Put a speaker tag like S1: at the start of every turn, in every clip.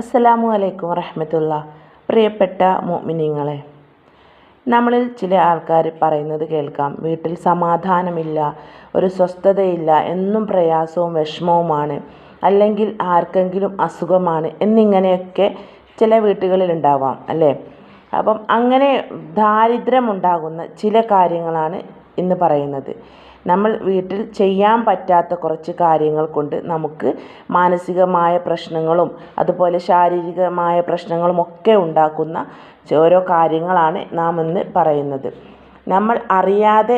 S1: അസ്സലാമു അലൈക്കും വറഹമത്തുള്ള. പ്രിയപ്പെട്ട മോമിനിങ്ങളെ നമ്മളിൽ ചില ആൾക്കാർ പറയുന്നത് കേൾക്കാം. വീട്ടിൽ സമാധാനമില്ല ഒരു സ്വസ്ഥതയില്ല എന്നും പ്രയാസവും വിഷമവുമാണ് അല്ലെങ്കിൽ ആർക്കെങ്കിലും അസുഖമാണ് എന്നിങ്ങനെയൊക്കെ ചില വീട്ടുകളിൽ ഉണ്ടാവാം അല്ലേ? അപ്പം അങ്ങനെ ദാരിദ്ര്യമുണ്ടാകുന്ന ചില കാര്യങ്ങളാണ് ഇന്ന് പറയുന്നത്. നമ്മൾ വീട്ടിൽ ചെയ്യാൻ പറ്റാത്ത കുറച്ച് കാര്യങ്ങൾ കൊണ്ട് നമുക്ക് മാനസികമായ പ്രശ്നങ്ങളും അതുപോലെ ശാരീരികമായ പ്രശ്നങ്ങളും ഒക്കെ ഉണ്ടാക്കുന്ന ഓരോ കാര്യങ്ങളാണ് നാം ഇന്ന് പറയുന്നത്. നമ്മൾ അറിയാതെ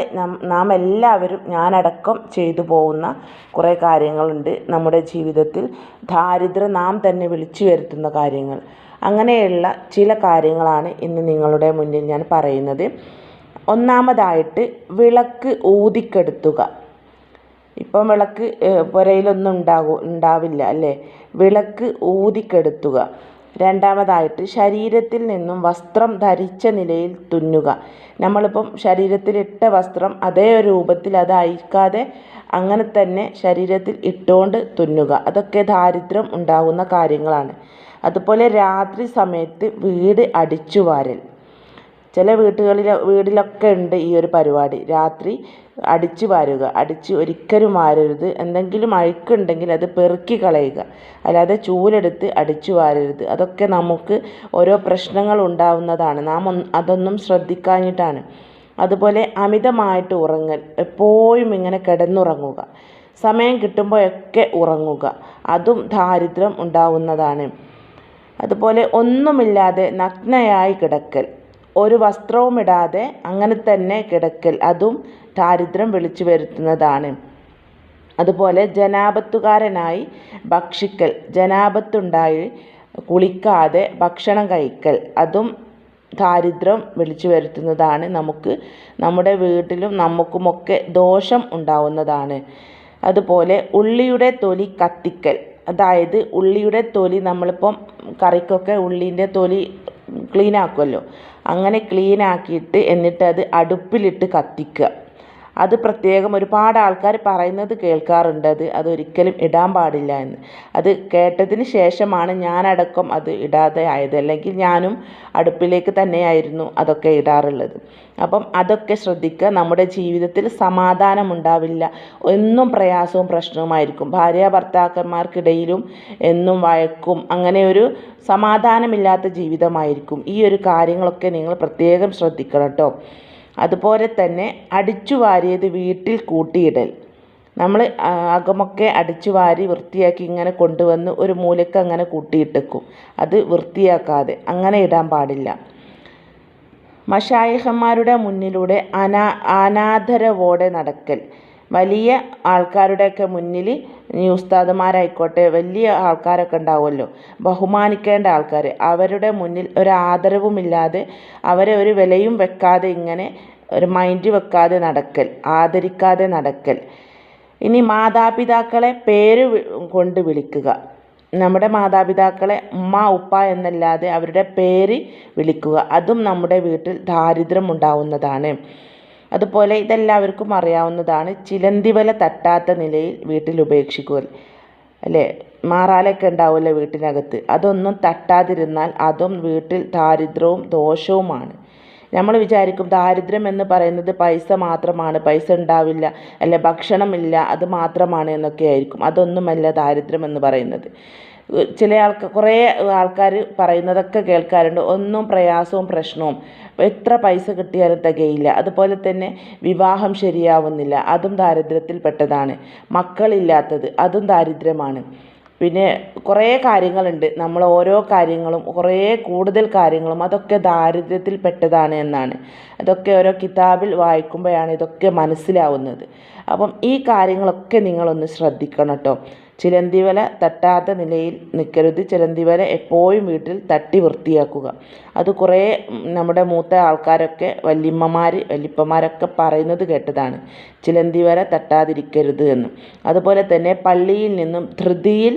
S1: നാം എല്ലാവരും ഞാനടക്കം ചെയ്തു പോകുന്ന കുറേ കാര്യങ്ങളുണ്ട് നമ്മുടെ ജീവിതത്തിൽ. ദാരിദ്ര്യം നാം തന്നെ വിളിച്ചു വരുത്തുന്ന കാര്യങ്ങൾ. അങ്ങനെയുള്ള ചില കാര്യങ്ങളാണ് ഇന്ന് നിങ്ങളുടെ മുന്നിൽ ഞാൻ പറയുന്നത്. ഒന്നാമതായിട്ട് വിളക്ക് ഊതിക്കെടുത്തുക. ഇപ്പം വിളക്ക് പുരയിലൊന്നും ഉണ്ടാകൂ ഉണ്ടാവില്ല അല്ലേ? വിളക്ക് ഊതിക്കെടുത്തുക. രണ്ടാമതായിട്ട് ശരീരത്തിൽ നിന്നും വസ്ത്രം ധരിച്ച നിലയിൽ തുന്നുക. നമ്മളിപ്പം ശരീരത്തിലിട്ട വസ്ത്രം അതേ രൂപത്തിൽ അത് അങ്ങനെ തന്നെ ശരീരത്തിൽ ഇട്ടുകൊണ്ട് തുന്നുക. അതൊക്കെ ദാരിദ്ര്യം ഉണ്ടാകുന്ന കാര്യങ്ങളാണ്. അതുപോലെ രാത്രി സമയത്ത് വീട് അടിച്ചു വാരൽ ചില വീട്ടുകളിൽ വീട്ടിലൊക്കെ ഉണ്ട് ഈ ഒരു പരിപാടി. രാത്രി അടിച്ചു വാരുക. അടിച്ച് ഒരിക്കലും വാരരുത്. എന്തെങ്കിലും അഴുക്കുണ്ടെങ്കിൽ അത് പെറുക്കി കളയുക. അല്ലാതെ ചൂലെടുത്ത് അടിച്ചു വാരരുത്. അതൊക്കെ നമുക്ക് ഓരോ പ്രശ്നങ്ങൾ ഉണ്ടാവുന്നതാണ്. നാം അതൊന്നും ശ്രദ്ധിക്കാഞ്ഞിട്ടാണ്. അതുപോലെ അമിതമായിട്ട് ഉറങ്ങൽ. എപ്പോഴും ഇങ്ങനെ കിടന്നുറങ്ങുക. സമയം കിട്ടുമ്പോഴൊക്കെ ഉറങ്ങുക. അതും ദാരിദ്ര്യം ഉണ്ടാവുന്നതാണ്. അതുപോലെ ഒന്നുമില്ലാതെ നഗ്നയായി കിടക്കൽ. ഒരു വസ്ത്രവും ഇടാതെ അങ്ങനെ തന്നെ കിടക്കൽ അതും ദാരിദ്ര്യം വിളിച്ചു വരുത്തുന്നതാണ്. അതുപോലെ ജനാപത്തുകാരനായി ഭക്ഷിക്കൽ ജനാപത്തുണ്ടായി കുളിക്കാതെ ഭക്ഷണം കഴിക്കൽ അതും ദാരിദ്ര്യം വിളിച്ചു വരുത്തുന്നതാണ് നമുക്ക് നമ്മുടെ വീട്ടിലും നമുക്കുമൊക്കെ ദോഷം ഉണ്ടാവുന്നതാണ്. അതുപോലെ ഉള്ളിയുടെ തൊലി കത്തിക്കൽ അതായത് ഉള്ളിയുടെ തൊലി നമ്മളിപ്പം കറിക്കൊക്കെ ഉള്ളീന്റെ തൊലി ക്ലീൻ ആക്കുമല്ലോ അങ്ങനെ ക്ലീൻ ആക്കിയിട്ട് എന്നിട്ട് അത് അടുപ്പിലിട്ട് കത്തിക്കുക. അത് പ്രത്യേകം ഒരുപാട് ആൾക്കാർ പറയുന്നത് കേൾക്കാറുണ്ട്. അത് അതൊരിക്കലും ഇടാൻ പാടില്ല എന്ന്. അത് കേട്ടതിന് ശേഷമാണ് ഞാനടക്കം അത് ഇടാതെ ആയത്. അല്ലെങ്കിൽ ഞാനും അടുപ്പിലേക്ക് തന്നെയായിരുന്നു അതൊക്കെ ഇടാറുള്ളത്. അപ്പം അതൊക്കെ ശ്രദ്ധിക്കുക. നമ്മുടെ ജീവിതത്തിൽ സമാധാനം ഉണ്ടാവില്ല. എന്നും പ്രയാസവും പ്രശ്നവുമായിരിക്കും ഭാര്യ ഭർത്താക്കന്മാർക്കിടയിലും എന്നും വഴക്കും അങ്ങനെ ഒരു സമാധാനമില്ലാത്ത ജീവിതമായിരിക്കും. ഈ ഒരു കാര്യങ്ങളൊക്കെ നിങ്ങൾ പ്രത്യേകം ശ്രദ്ധിക്കണം കേട്ടോ. അതുപോലെ തന്നെ അടിച്ചു വാരിയത് വീട്ടിൽ കൂട്ടിയിടൽ. നമ്മൾ അകമൊക്കെ അടിച്ചു വാരി വൃത്തിയാക്കി ഇങ്ങനെ കൊണ്ടുവന്ന് ഒരു മൂലയ്ക്ക് അങ്ങനെ കൂട്ടിയിട്ടേക്കും. അത് വൃത്തിയാക്കാതെ അങ്ങനെ ഇടാൻ പാടില്ല. മഷായിഹന്മാരുടെ മുന്നിലൂടെ അനാ അനാദരവോടെ നടക്കൽ. വലിയ ആൾക്കാരുടെയൊക്കെ മുന്നിൽ ഈ ഉസ്താദുമാരായിക്കോട്ടെ വലിയ ആൾക്കാരൊക്കെ ഉണ്ടാവുമല്ലോ. ബഹുമാനിക്കേണ്ട ആൾക്കാർ അവരുടെ മുന്നിൽ ഒരു ആദരവുമില്ലാതെ അവരെ ഒരു വിലയും വെക്കാതെ ഇങ്ങനെ ഒരു മൈൻഡ് വെക്കാതെ നടക്കൽ ആദരിക്കാതെ നടക്കൽ. ഇനി മാതാപിതാക്കളെ പേര് കൊണ്ട് വിളിക്കുക. നമ്മുടെ മാതാപിതാക്കളെ ഉമ്മ ഉപ്പ എന്നല്ലാതെ അവരുടെ പേര് വിളിക്കുക. അതും നമ്മുടെ വീട്ടിൽ ദാരിദ്ര്യം ഉണ്ടാവുന്നതാണ്. അതുപോലെ ഇതെല്ലാവർക്കും അറിയാവുന്നതാണ് ചിലന്തിവല തട്ടാത്ത നിലയിൽ വീട്ടിൽ ഉപേക്ഷിക്കുക അല്ലേ? മാറാലൊക്കെ ഉണ്ടാവുമല്ലോ വീട്ടിനകത്ത്. അതൊന്നും തട്ടാതിരുന്നാൽ അതും വീട്ടിൽ ദാരിദ്ര്യവും ദോഷവുമാണ്. നമ്മൾ വിചാരിക്കും ദാരിദ്ര്യം എന്ന് പറയുന്നത് പൈസ മാത്രമാണ് പൈസ ഉണ്ടാവില്ല അല്ലെ ഭക്ഷണമില്ല അത് മാത്രമാണ് എന്നൊക്കെ ആയിരിക്കും. അതൊന്നുമല്ല ദാരിദ്ര്യം എന്ന് പറയുന്നത്. ചില ആൾക്ക് കുറേ ആൾക്കാർ പറയുന്നതൊക്കെ കേൾക്കാറുണ്ട്. ഒന്നും പ്രയാസവും പ്രശ്നവും. എത്ര പൈസ കിട്ടിയാലും തികയില്ല. അതുപോലെ തന്നെ വിവാഹം ശരിയാവുന്നില്ല. അതും ദാരിദ്ര്യത്തിൽപ്പെട്ടതാണ് മക്കളില്ലാത്തത് അതും ദാരിദ്ര്യമാണ്. പിന്നെ കുറേ കാര്യങ്ങളുണ്ട്. നമ്മൾ ഓരോ കാര്യങ്ങളും കുറേ കൂടുതൽ കാര്യങ്ങളും അതൊക്കെ ദാരിദ്ര്യത്തിൽപ്പെട്ടതാണ് എന്നാണ്. അതൊക്കെ ഓരോ കിതാബിൽ വായിക്കുമ്പോഴാണ് ഇതൊക്കെ മനസ്സിലാവുന്നത്. അപ്പം ഈ കാര്യങ്ങളൊക്കെ നിങ്ങളൊന്ന് ശ്രദ്ധിക്കണം കേട്ടോ. ചിലന്തിവല തട്ടാത്ത നിലയിൽ നിൽക്കരുത് ചിലന്തിവല എപ്പോഴും വീട്ടിൽ തട്ടി വൃത്തിയാക്കുക. അത് കുറേ നമ്മുടെ മൂത്ത ആൾക്കാരൊക്കെ വല്യമ്മമാർ വല്യപ്പന്മാരൊക്കെ പറയുന്നത് കേട്ടതാണ്. ചിലന്തിവല തട്ടാതിരിക്കരുത് എന്ന്. അതുപോലെ തന്നെ പള്ളിയിൽ നിന്നും ധൃതിയിൽ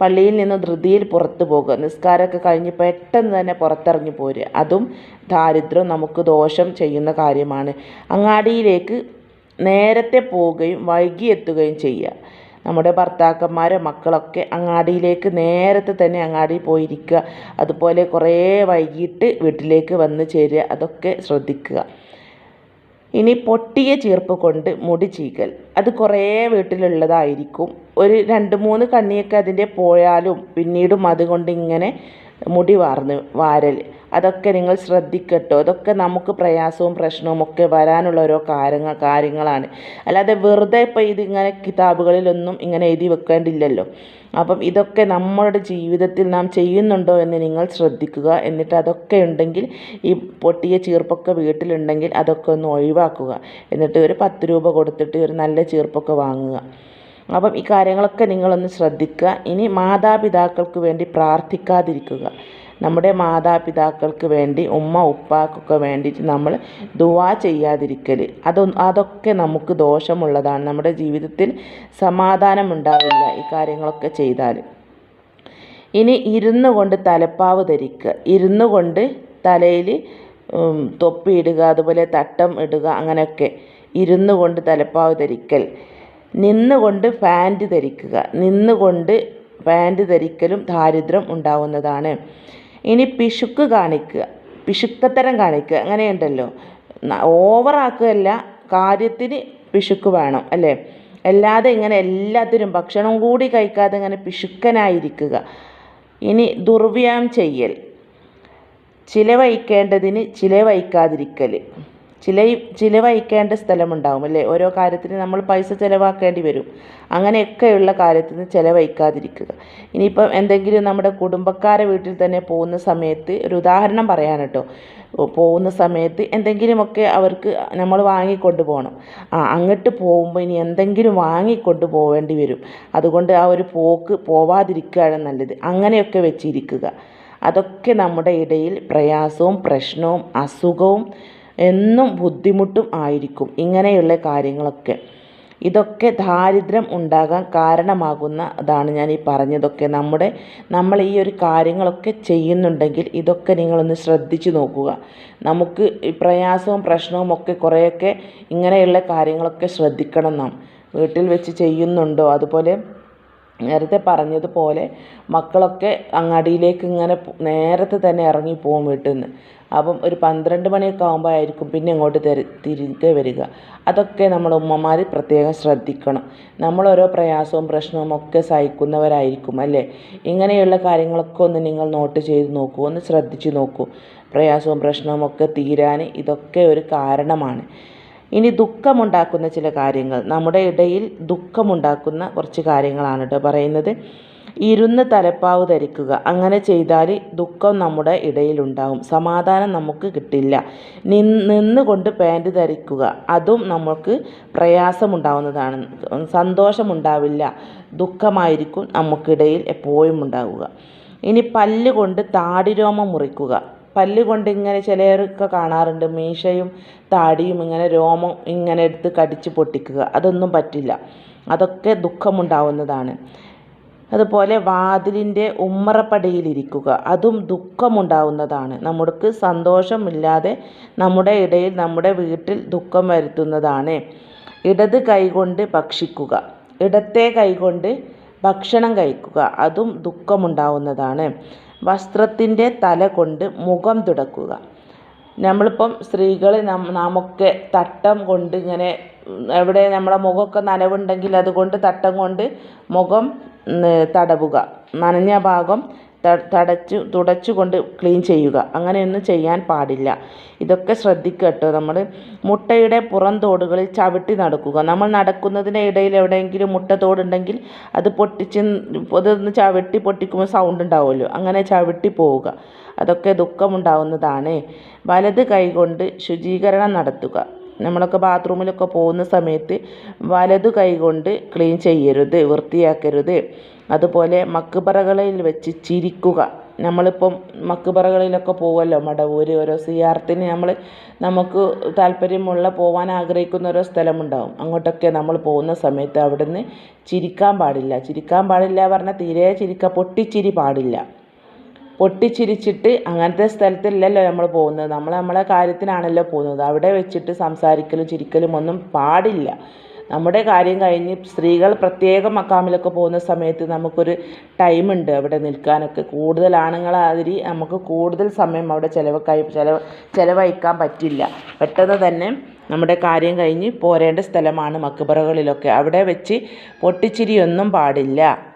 S1: പള്ളിയിൽ നിന്ന് ധൃതിയിൽ പുറത്തു പോകുക. നിസ്കാരമൊക്കെ കഴിഞ്ഞ് പെട്ടെന്ന് തന്നെ പുറത്തിറങ്ങി പോരുക. അതും ദാരിദ്ര്യം നമുക്ക് ദോഷം ചെയ്യുന്ന കാര്യമാണ്. അങ്ങാടിയിലേക്ക് നേരത്തെ പോവുകയും വൈകി എത്തുകയും ചെയ്യുക. നമ്മുടെ ഭർത്താക്കന്മാരോ മക്കളൊക്കെ അങ്ങാടിയിലേക്ക് നേരത്തെ തന്നെ അങ്ങാടിയിൽ പോയിരിക്കുക. അതുപോലെ കുറേ വൈകിട്ട് വീട്ടിലേക്ക് വന്ന് ചേരുക. അതൊക്കെ ശ്രദ്ധിക്കുക. ഇനി പൊട്ടിയ ചീർപ്പ് കൊണ്ട് മുടി ചീകൽ. അത് കുറേ വീട്ടിലുള്ളതായിരിക്കും. ഒരു രണ്ട് മൂന്ന് കണ്ണിയൊക്കെ അതിന്റെ പോയാലും പിന്നീടും അതുകൊണ്ട് ഇങ്ങനെ മുടി വാർന്ന് വാരൽ. അതൊക്കെ നിങ്ങൾ ശ്രദ്ധിക്കട്ടോ. അതൊക്കെ നമുക്ക് പ്രയാസവും പ്രശ്നവും ഒക്കെ വരാനുള്ള ഓരോ കാര്യങ്ങൾ കാര്യങ്ങളാണ്. അല്ലാതെ വെറുതെ ഇപ്പോൾ ഇതിങ്ങനെ കിതാബുകളിലൊന്നും ഇങ്ങനെ എഴുതി വെക്കേണ്ടില്ലല്ലോ. അപ്പം ഇതൊക്കെ നമ്മളുടെ ജീവിതത്തിൽ നാം ചെയ്യുന്നുണ്ടോ എന്ന് നിങ്ങൾ ശ്രദ്ധിക്കുക. എന്നിട്ട് അതൊക്കെ ഉണ്ടെങ്കിൽ ഈ പൊട്ടിയ ചീർപ്പൊക്കെ വീട്ടിലുണ്ടെങ്കിൽ അതൊക്കെ ഒന്ന് ഒഴിവാക്കുക. എന്നിട്ട് ഒരു പത്ത് രൂപ കൊടുത്തിട്ട് ഒരു നല്ല ചീർപ്പൊക്കെ വാങ്ങുക. അപ്പം ഈ കാര്യങ്ങളൊക്കെ നിങ്ങളൊന്ന് ശ്രദ്ധിക്കുക. ഇനി മാതാപിതാക്കൾക്ക് വേണ്ടി പ്രാർത്ഥിക്കാതിരിക്കുക. നമ്മുടെ മാതാപിതാക്കൾക്ക് വേണ്ടി ഉമ്മ ഉപ്പാക്കൊക്കെ വേണ്ടിയിട്ട് നമ്മൾ ദുവാ ചെയ്യാതിരിക്കൽ. അത് അതൊക്കെ നമുക്ക് ദോഷമുള്ളതാണ്. നമ്മുടെ ജീവിതത്തിൽ സമാധാനം ഉണ്ടാവില്ല ഈ കാര്യങ്ങളൊക്കെ ചെയ്താൽ. ഇനി ഇരുന്നു കൊണ്ട് തലപ്പാവ് ധരിക്കുക. ഇരുന്നു കൊണ്ട് തലയിൽ തൊപ്പി ഇടുക അതുപോലെ തട്ടം ഇടുക അങ്ങനെയൊക്കെ. ഇരുന്നു കൊണ്ട് തലപ്പാവ് ധരിക്കൽ. നിന്നുകൊണ്ട് പാന്റ് ധരിക്കുക. നിന്നുകൊണ്ട് പാന്റ് ധരിക്കലും ദാരിദ്ര്യം ഉണ്ടാവുന്നതാണ്. ഇനി പിശുക്ക് കാണിക്കുക. പിശുക്കത്തരം കാണിക്കുക. അങ്ങനെയുണ്ടല്ലോ. ഓവറാക്കുകയല്ല കാര്യത്തിന് പിശുക്ക് വേണം അല്ലേ? അല്ലാതെ ഇങ്ങനെ എല്ലാത്തിനും ഭക്ഷണം കൂടി കഴിക്കാതെ ഇങ്ങനെ പിശുക്കനായിരിക്കുക. ഇനി ദുർവ്യായം ചെയ്യൽ. ചിലവഴിക്കേണ്ടതിന് ചിലവഴിക്കാതിരിക്കൽ. ചില ചിലവഴിക്കേണ്ട സ്ഥലമുണ്ടാവും അല്ലേ? ഓരോ കാര്യത്തിന് നമ്മൾ പൈസ ചിലവാക്കേണ്ടി വരും. അങ്ങനെയൊക്കെയുള്ള കാര്യത്തിന് ചിലവഴിക്കാതിരിക്കുക. ഇനിയിപ്പം എന്തെങ്കിലും നമ്മുടെ കുടുംബക്കാരെ വീട്ടിൽ തന്നെ പോകുന്ന സമയത്ത് ഒരു ഉദാഹരണം പറയാൻ കേട്ടോ പോകുന്ന സമയത്ത് എന്തെങ്കിലുമൊക്കെ അവർക്ക് നമ്മൾ വാങ്ങിക്കൊണ്ട് പോകണം. ആ അങ്ങോട്ട് പോകുമ്പോൾ ഇനി എന്തെങ്കിലും വാങ്ങിക്കൊണ്ട് പോവേണ്ടി വരും. അതുകൊണ്ട് ആ ഒരു പോക്ക് പോവാതിരിക്കുകയാണ് നല്ലത്. അങ്ങനെയൊക്കെ വെച്ചിരിക്കുക. അതൊക്കെ നമ്മുടെ ഇടയിൽ പ്രയാസവും പ്രശ്നവും അസുഖവും എന്നും ബുദ്ധിമുട്ടും ആയിരിക്കും. ഇങ്ങനെയുള്ള കാര്യങ്ങളൊക്കെ. ഇതൊക്കെ ദാരിദ്ര്യം ഉണ്ടാകാൻ കാരണമാകുന്ന അതാണ് ഞാൻ ഈ പറഞ്ഞതൊക്കെ. നമ്മുടെ നമ്മൾ ഈ ഒരു കാര്യങ്ങളൊക്കെ ചെയ്യുന്നുണ്ടെങ്കിൽ ഇതൊക്കെ നിങ്ങളൊന്ന് ശ്രദ്ധിച്ചു നോക്കുക. നമുക്ക് പ്രയാസവും പ്രശ്നവും ഒക്കെ കുറേയൊക്കെ ഇങ്ങനെയുള്ള കാര്യങ്ങളൊക്കെ ശ്രദ്ധിക്കണം നാം. വീട്ടിൽ വെച്ച് ചെയ്യുന്നുണ്ടോ? അതുപോലെ നേരത്തെ പറഞ്ഞതുപോലെ മക്കളൊക്കെ അങ്ങാടിയിലേക്ക് ഇങ്ങനെ നേരത്തെ തന്നെ ഇറങ്ങി പോകും വീട്ടിൽ നിന്ന് അപ്പം ഒരു പന്ത്രണ്ട് മണിയൊക്കെ ആകുമ്പോഴായിരിക്കും പിന്നെ ഇങ്ങോട്ട് തിരികെ വരിക. അതൊക്കെ നമ്മൾ ഉമ്മമാർ പ്രത്യേകം ശ്രദ്ധിക്കണം. നമ്മൾ ഓരോ പ്രയാസവും പ്രശ്നവും ഒക്കെ സഹിക്കുന്നവരായിരിക്കും അല്ലേ? ഇങ്ങനെയുള്ള കാര്യങ്ങളൊക്കെ ഒന്ന് നിങ്ങൾ നോട്ട് ചെയ്ത് നോക്കൂ. ഒന്ന് ശ്രദ്ധിച്ച് നോക്കൂ. പ്രയാസവും പ്രശ്നവും ഒക്കെ തീരാൻ ഇതൊക്കെ ഒരു കാരണമാണ്. ഇനി ദുഃഖമുണ്ടാക്കുന്ന ചില കാര്യങ്ങൾ. നമ്മുടെ ഇടയിൽ ദുഃഖമുണ്ടാക്കുന്ന കുറച്ച് കാര്യങ്ങളാണ് കേട്ടോ പറയുന്നത്. ഇരുന്ന് തലപ്പാവ് ധരിക്കുക. അങ്ങനെ ചെയ്താൽ ദുഃഖം നമ്മുടെ ഇടയിലുണ്ടാവും സമാധാനം നമുക്ക് കിട്ടില്ല. നിന്നുകൊണ്ട് പാന്റ് ധരിക്കുക. അതും നമുക്ക് പ്രയാസമുണ്ടാവുന്നതാണ്. സന്തോഷമുണ്ടാവില്ല. ദുഃഖമായിരിക്കും നമുക്കിടയിൽ എപ്പോഴും ഉണ്ടാവുക. ഇനി പല്ലുകൊണ്ട് താടിരോമം മുറിക്കുക. പല്ല് കൊണ്ട് ഇങ്ങനെ ചിലരൊക്കെ കാണാറുണ്ട്. മീശയും താടിയും ഇങ്ങനെ രോമം ഇങ്ങനെ എടുത്ത് കടിച്ച് പൊട്ടിക്കുക. അതൊന്നും പറ്റില്ല. അതൊക്കെ ദുഃഖമുണ്ടാവുന്നതാണ്. അതുപോലെ വാതിലിന്റെ ഉമ്മറപ്പടിയിലിരിക്കുക അതും ദുഃഖമുണ്ടാവുന്നതാണ്. നമുക്ക് സന്തോഷമില്ലാതെ നമ്മുടെ ഇടയിൽ നമ്മുടെ വീട്ടിൽ ദുഃഖം വരുത്തുന്നതാണ്. ഇടത് കൈകൊണ്ട് ഭക്ഷിക്കുക. ഇടത്തെ കൈകൊണ്ട് ഭക്ഷണം കഴിക്കുക. അതും ദുഃഖമുണ്ടാവുന്നതാണ്. വസ്ത്രത്തിന്റെ തല കൊണ്ട് മുഖം തുടക്കുക. നമ്മളിപ്പം സ്ത്രീകൾ നമുക്കെ തട്ടം കൊണ്ട് ഇങ്ങനെ എവിടെ നമ്മുടെ മുഖമൊക്കെ നനവുണ്ടെങ്കിൽ അതുകൊണ്ട് തട്ടം കൊണ്ട് മുഖം തടവുക. നനഞ്ഞ ഭാഗം തടച്ചു തുടച്ചുകൊണ്ട് ക്ലീൻ ചെയ്യുക. അങ്ങനെയൊന്നും ചെയ്യാൻ പാടില്ല. ഇതൊക്കെ ശ്രദ്ധിക്കുക കേട്ടോ. നമ്മൾ മുട്ടയുടെ പുറം തോടുകളിൽ ചവിട്ടി നടക്കുക. നമ്മൾ നടക്കുന്നതിന് ഇടയിൽ എവിടെയെങ്കിലും മുട്ട തോടുണ്ടെങ്കിൽ അത് പൊട്ടിച്ച് അതൊന്ന് ചവിട്ടി പൊട്ടിക്കുമ്പോൾ സൗണ്ട് ഉണ്ടാവുമല്ലോ. അങ്ങനെ ചവിട്ടി പോവുക. അതൊക്കെ ദുഃഖമുണ്ടാവുന്നതാണ്. വലത് കൈകൊണ്ട് ശുചീകരണം നടത്തുക. നമ്മളൊക്കെ ബാത്റൂമിലൊക്കെ പോകുന്ന സമയത്ത് വലതു കൈകൊണ്ട് ക്ലീൻ ചെയ്യരുത് വൃത്തിയാക്കരുത്. അതുപോലെ മക്ബറകളിൽ വെച്ച് ചിരിക്കുക. നമ്മളിപ്പം മക്ബറകളിലൊക്കെ പോകുമല്ലോ മടവൂർ ഓരോ സിയാറത്തിന് നമ്മൾ നമുക്ക് താല്പര്യമുള്ള പോകാൻ ആഗ്രഹിക്കുന്ന ഓരോ സ്ഥലമുണ്ടാവും. അങ്ങോട്ടൊക്കെ നമ്മൾ പോകുന്ന സമയത്ത് അവിടുന്ന് ചിരിക്കാൻ പാടില്ല. ചിരിക്കാൻ പാടില്ല പറഞ്ഞാൽ തീരെ ചിരിക്കുക പൊട്ടിച്ചിരി പാടില്ല. പൊട്ടിച്ചിരിച്ചിട്ട് അങ്ങനത്തെ സ്ഥലത്തല്ലല്ലോ നമ്മൾ പോകുന്നത്. നമ്മൾ നമ്മളെ കാര്യത്തിനാണല്ലോ പോകുന്നത്. അവിടെ വെച്ചിട്ട് സംസാരിക്കലും ചിരിക്കലും ഒന്നും പാടില്ല. നമ്മുടെ കാര്യം കഴിഞ്ഞ് സ്ത്രീകൾ പ്രത്യേക മക്കാമിലൊക്കെ പോകുന്ന സമയത്ത് നമുക്കൊരു ടൈമുണ്ട് അവിടെ നിൽക്കാനൊക്കെ. കൂടുതൽ ആണുങ്ങളാതിരി നമുക്ക് കൂടുതൽ സമയം അവിടെ ചിലവക്കായി ചിലവ് ചിലവഴിക്കാൻ പറ്റില്ല. പെട്ടെന്ന് തന്നെ നമ്മുടെ കാര്യം കഴിഞ്ഞ് പോരേണ്ട സ്ഥലമാണ് മക്ബറകളിലൊക്കെ. അവിടെ വെച്ച് പൊട്ടിച്ചിരിയൊന്നും പാടില്ല.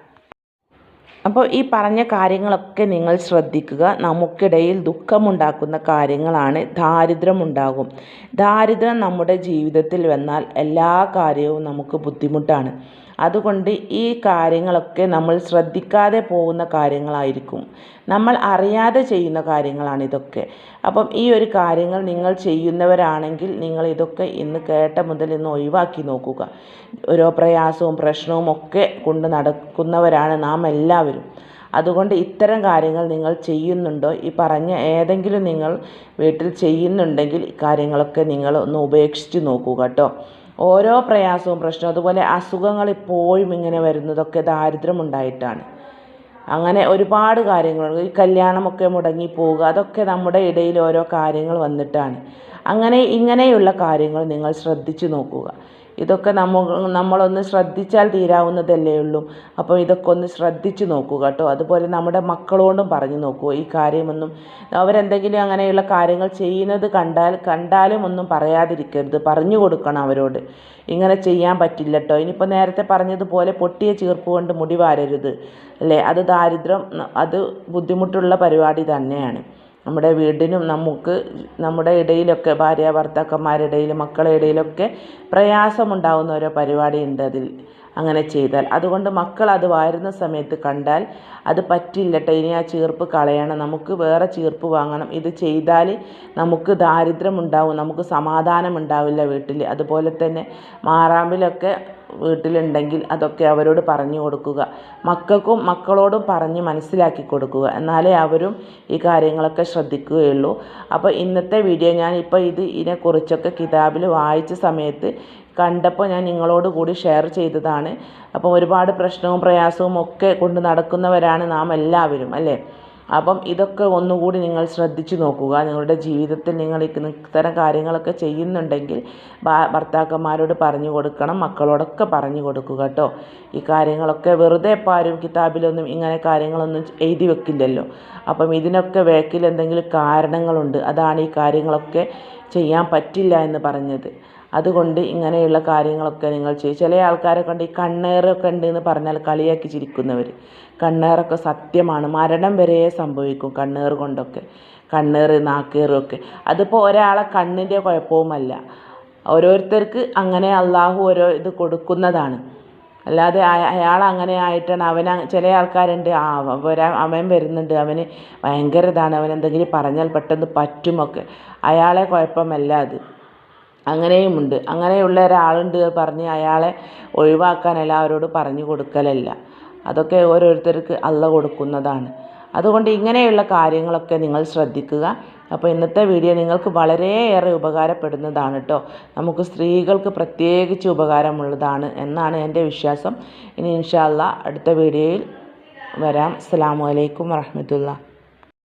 S1: അപ്പോൾ ഈ പറഞ്ഞ കാര്യങ്ങളൊക്കെ നിങ്ങൾ ശ്രദ്ധിക്കുക. നമുക്കിടയിൽ ദുഃഖമുണ്ടാക്കുന്ന കാര്യങ്ങളാണ് ദാരിദ്ര്യമുണ്ടാകും. ദാരിദ്ര്യം നമ്മുടെ ജീവിതത്തിൽ വന്നാൽ എല്ലാ കാര്യവും നമുക്ക് ബുദ്ധിമുട്ടാണ്. അതുകൊണ്ട് ഈ കാര്യങ്ങളൊക്കെ നമ്മൾ ശ്രദ്ധിക്കാതെ പോകുന്ന കാര്യങ്ങളായിരിക്കും. നമ്മൾ അറിയാതെ ചെയ്യുന്ന കാര്യങ്ങളാണ് ഇതൊക്കെ. അപ്പം ഈ ഒരു കാര്യങ്ങൾ നിങ്ങൾ ചെയ്യുന്നവരാണെങ്കിൽ നിങ്ങൾ ഇതൊക്കെ ഇന്ന് കേട്ട മുതൽ ഇന്ന് ഒഴിവാക്കി നോക്കുക. ഓരോ പ്രയാസവും പ്രശ്നവും ഒക്കെ കൊണ്ട് നടക്കുന്നവരാണ് നാം എല്ലാവരും. അതുകൊണ്ട് ഇത്തരം കാര്യങ്ങൾ നിങ്ങൾ ചെയ്യുന്നുണ്ടോ? ഈ പറഞ്ഞ ഏതെങ്കിലും നിങ്ങൾ വീട്ടിൽ ചെയ്യുന്നുണ്ടെങ്കിൽ കാര്യങ്ങളൊക്കെ നിങ്ങൾ ഒന്ന് ഉപേക്ഷിച്ച് നോക്കുക കേട്ടോ. ഓരോ പ്രയാസവും പ്രശ്നവും. അതുപോലെ അസുഖങ്ങൾ ഇപ്പോഴും ഇങ്ങനെ വരുന്നതൊക്കെ ദാരിദ്ര്യമുണ്ടായിട്ടാണ്. അങ്ങനെ ഒരുപാട് കാര്യങ്ങളുണ്ട് ഈ കല്യാണമൊക്കെ മുടങ്ങി പോവുക അതൊക്കെ നമ്മുടെ ഇടയിൽ ഓരോ കാര്യങ്ങൾ വന്നിട്ടാണ്. അങ്ങനെ ഇങ്ങനെയുള്ള കാര്യങ്ങൾ നിങ്ങൾ ശ്രദ്ധിച്ചു നോക്കുക. ഇതൊക്കെ നമ്മ നമ്മളൊന്ന് ശ്രദ്ധിച്ചാൽ തീരാവുന്നതല്ലേ ഉള്ളൂ. അപ്പോൾ ഇതൊക്കെ ഒന്ന് ശ്രദ്ധിച്ചു നോക്കുക കേട്ടോ. അതുപോലെ നമ്മുടെ മക്കളോടും പറഞ്ഞു നോക്കൂ ഈ കാര്യമൊന്നും അവരെന്തെങ്കിലും അങ്ങനെയുള്ള കാര്യങ്ങൾ ചെയ്യുന്നത് കണ്ടാൽ കണ്ടാലും ഒന്നും പറയാതിരിക്കരുത്. പറഞ്ഞു കൊടുക്കണം അവരോട്. ഇങ്ങനെ ചെയ്യാൻ പറ്റില്ല കേട്ടോ. ഇനിയിപ്പോൾ നേരത്തെ പറഞ്ഞതുപോലെ പൊട്ടിയ ചീർപ്പ് കൊണ്ട് മുടി വാരരുത്. അല്ലേ? അത് ദാരിദ്ര്യം അത് ബുദ്ധിമുട്ടുള്ള പരിപാടി തന്നെയാണ്. നമ്മുടെ വീടിനും നമുക്ക് നമ്മുടെ ഇടയിലൊക്കെ ഭാര്യ ഭർത്താക്കന്മാരുടെ ഇടയിൽ മക്കളുടെ ഇടയിലൊക്കെ പ്രയാസമുണ്ടാകുന്ന ഓരോ പരിപാടി ഉണ്ട് അതിൽ. അങ്ങനെ ചെയ്താൽ. അതുകൊണ്ട് മക്കൾ അത് വാരുന്ന സമയത്ത് കണ്ടാൽ അത് പറ്റില്ല കേട്ടോ ഇനി ആ ചീർപ്പ് കളയണം നമുക്ക് വേറെ ചീർപ്പ് വാങ്ങണം. ഇത് ചെയ്താൽ നമുക്ക് ദാരിദ്ര്യം ഉണ്ടാവും നമുക്ക് സമാധാനം ഉണ്ടാവില്ല വീട്ടിൽ അതുപോലെ തന്നെ മാറാമ്പിലൊക്കെ വീട്ടിലുണ്ടെങ്കിൽ അതൊക്കെ അവരോട് പറഞ്ഞു കൊടുക്കുക. മക്കൾക്കും മക്കളോടും പറഞ്ഞ് മനസ്സിലാക്കി കൊടുക്കുക. എന്നാലേ അവരും ഈ കാര്യങ്ങളൊക്കെ ശ്രദ്ധിക്കുകയുള്ളൂ. അപ്പോൾ ഇന്നത്തെ വീഡിയോ ഞാൻ ഇപ്പോൾ ഇത് ഇതിനെക്കുറിച്ചൊക്കെ കിതാബിൽ വായിച്ച സമയത്ത് കണ്ടപ്പോൾ ഞാൻ നിങ്ങളോട് കൂടി ഷെയർ ചെയ്തതാണ്. അപ്പോൾ ഒരുപാട് പ്രശ്നവും പ്രയാസവും ഒക്കെ കൊണ്ട് നടക്കുന്നവരാണ് നാം എല്ലാവരും അല്ലേ? അപ്പം ഇതൊക്കെ ഒന്നുകൂടി നിങ്ങൾ ശ്രദ്ധിച്ചു നോക്കുക. നിങ്ങളുടെ ജീവിതത്തിൽ നിങ്ങൾ ഇത്തരം കാര്യങ്ങളൊക്കെ ചെയ്യുന്നുണ്ടെങ്കിൽ ഭർത്താക്കന്മാരോട് പറഞ്ഞു കൊടുക്കണം മക്കളോടൊക്കെ പറഞ്ഞു കൊടുക്കുക കേട്ടോ. ഈ കാര്യങ്ങളൊക്കെ വെറുതെ ഇപ്പോൾ ആരും കിതാബിലൊന്നും ഇങ്ങനെ കാര്യങ്ങളൊന്നും എഴുതി വെക്കില്ലല്ലോ. അപ്പം ഇതിനൊക്കെ വേക്കിൽ എന്തെങ്കിലും കാരണങ്ങളുണ്ട് അതാണ് ഈ കാര്യങ്ങളൊക്കെ ചെയ്യാൻ പറ്റില്ല എന്ന് പറഞ്ഞത്. അതുകൊണ്ട് ഇങ്ങനെയുള്ള കാര്യങ്ങളൊക്കെ നിങ്ങൾ ചെയ്യും. ചില ആൾക്കാരെ കൊണ്ട് ഈ കണ്ണേറൊക്കെ ഉണ്ട് എന്ന് പറഞ്ഞാൽ കളിയാക്കി ചിരിക്കുന്നവർ കണ്ണേറൊക്കെ സത്യമാണ്. മരണം വരെ സംഭവിക്കും കണ്ണേറ് കൊണ്ടൊക്കെ. കണ്ണേറ് നാക്കേറൊക്കെ അതിപ്പോൾ ഒരാളെ കണ്ണിന്റെ കുഴപ്പവുമല്ല. ഓരോരുത്തർക്ക് അങ്ങനെ അള്ളാഹു ഓരോ ഇത് കൊടുക്കുന്നതാണ്. അല്ലാതെ അയാൾ അങ്ങനെ ആയിട്ടാണ്. അവൻ ചില ആൾക്കാരുണ്ട്. ആ അവൻ വരുന്നുണ്ട്. അവന് ഭയങ്കര ഇതാണ്. അവൻ എന്തെങ്കിലും പറഞ്ഞാൽ പെട്ടെന്ന് പറ്റുമൊക്കെ അയാളെ കുഴപ്പമല്ല അത്. അങ്ങനെയുമുണ്ട്. അങ്ങനെയുള്ള ഒരാളുണ്ട് പറഞ്ഞ് അയാളെ ഒഴിവാക്കാൻ എല്ലാവരോടും പറഞ്ഞു കൊടുക്കലല്ല. അതൊക്കെ ഓരോരുത്തർക്ക് അള്ള കൊടുക്കുന്നതാണ്. അതുകൊണ്ട് ഇങ്ങനെയുള്ള കാര്യങ്ങളൊക്കെ നിങ്ങൾ ശ്രദ്ധിക്കുക. അപ്പോൾ ഇന്നത്തെ വീഡിയോ നിങ്ങൾക്ക് വളരെയേറെ ഉപകാരപ്പെടുന്നതാണ് കേട്ടോ. നമുക്ക് സ്ത്രീകൾക്ക് പ്രത്യേകിച്ച് ഉപകാരമുള്ളതാണ് എന്നാണ് എന്റെ വിശ്വാസം. ഇനി ഇൻഷാല്ല അടുത്ത വീഡിയോയിൽ വരാം. അസ്സാം വലൈക്കും വറഹമത്തുള്ള.